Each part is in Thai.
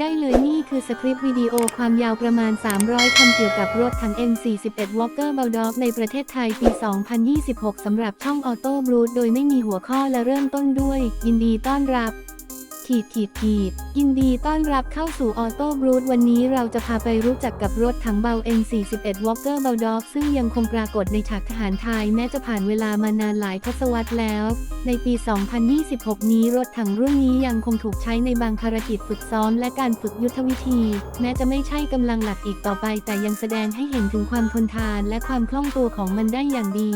ได้เลยนี่คือสคริปต์วิดีโอความยาวประมาณ 300 คำเกี่ยวกับรถถัง M41 Walker Bulldog ในประเทศไทยปี 2026 สำหรับช่อง Auto b r o o t โดยไม่มีหัวข้อและเริ่มต้นด้วย ยินดีต้อนรับ ขีดขีดขีดยินดีต้อนรับเข้าสู่ออโต้บรูทวันนี้เราจะพาไปรู้จักกับรถถังเบา M41 Walker Bulldog ซึ่งยังคงปรากฏในฉากทหารไทยแม้จะผ่านเวลามานานหลายทศวรรษแล้ว ในปี 2026 นี้รถถังรุ่นนี้ยังคงถูกใช้ในบางภารกิจฝึกซ้อมและการฝึกยุทธวิธี แม้จะไม่ใช่กำลังหลักอีกต่อไป แต่ยังแสดงให้เห็นถึงความทนทานและความคล่องตัวของมันได้อย่างดี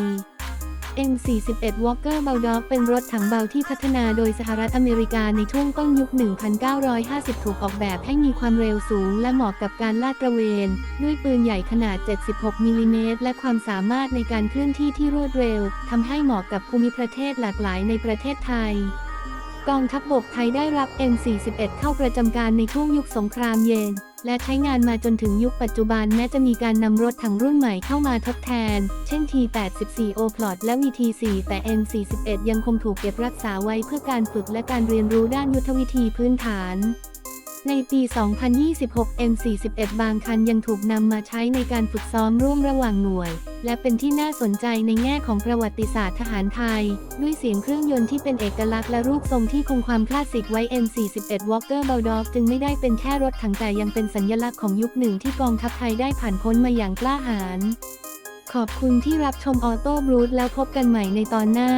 M41 Walker Bulldog เป็นรถถังเบาที่พัฒนาโดยสหรัฐอเมริกาในช่วงต้นยุค 1950 ถูกออกแบบให้มีความเร็วสูง และเหมาะกับการลาดตระเวน ด้วยปืนใหญ่ขนาด 76มิลลิเมตรและความสามารถในการเคลื่อนที่ที่รวดเร็วทำให้เหมาะกับภูมิประเทศหลากหลายในประเทศไทยกองทัพบบกไทยได้รับ M41 เข้าประจำการในช่วงยุคสงครามเย็น และใช้งานมาจนถึงยุคปัจจุบันแม้จะมีการนำรถถังรุ่นใหม่เข้ามาทดแทน เช่น T84 O Plot และ VT4 แต่ M41 ยังคงถูกเก็บรักษาไว้เพื่อการฝึกและการเรียนรู้ด้านยุทธวิธีพื้นฐาน ในปี 2026 M41 บางคันยังถูกนำมาใช้ในการฝึกซ้อมร่วมระหว่างหน่วย และเป็นที่น่าสนใจในแง่ของประวัติศาสตร์ทหารไทย ด้วยเสียงเครื่องยนต์ที่เป็นเอกลักษณ์และรูปทรงที่คงความคลาสสิกไว้ M41 Walker Bulldog จึงไม่ได้เป็นแค่รถถังแต่ยังเป็นสัญลักษณ์ของยุคหนึ่งที่กองทัพไทยได้ผ่านพ้นมาอย่างกล้าหาญขอบคุณที่รับชมออโต้บรูทแล้วพบกันใหม่ในตอนหน้า